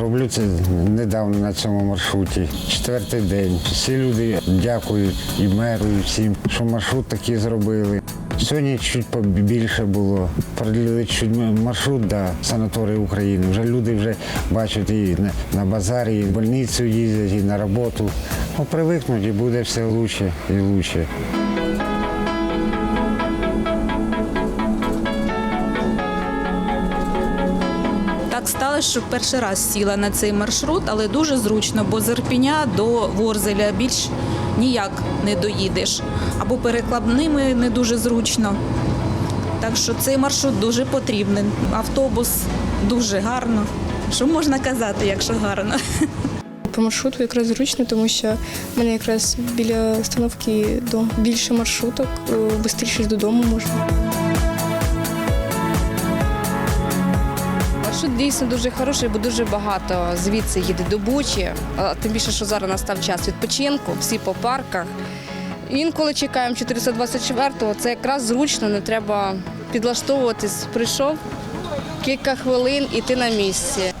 Роблю це недавно на цьому маршруті. Четвертий день. Всі люди дякують і меру, і всім, що маршрут такий зробили. Сьогодні чуть побільше було. Проділили чуть маршрут до санаторію України. Вже люди вже бачать і на базарі, і в больницю їздять, і на роботу. Ну, привикнуть і буде все краще і краще. Так сталося, що перший раз сіла на цей маршрут, але дуже зручно, бо з Ірпіня до Ворзеля більш ніяк не доїдеш. Або перекладними не дуже зручно. Так що цей маршрут дуже потрібний. Автобус дуже гарно. Що можна казати, якщо гарно? По маршруту якраз зручно, тому що в мене якраз біля остановки дом більше маршруток, швидше додому можна. Маршрут дійсно дуже хороший, бо дуже багато звідси їде до Бучі. Тим більше, що зараз настав час відпочинку, всі по парках. Інколи чекаємо 424-го, це якраз зручно, не треба підлаштовуватись. Прийшов кілька хвилин і ти на місці.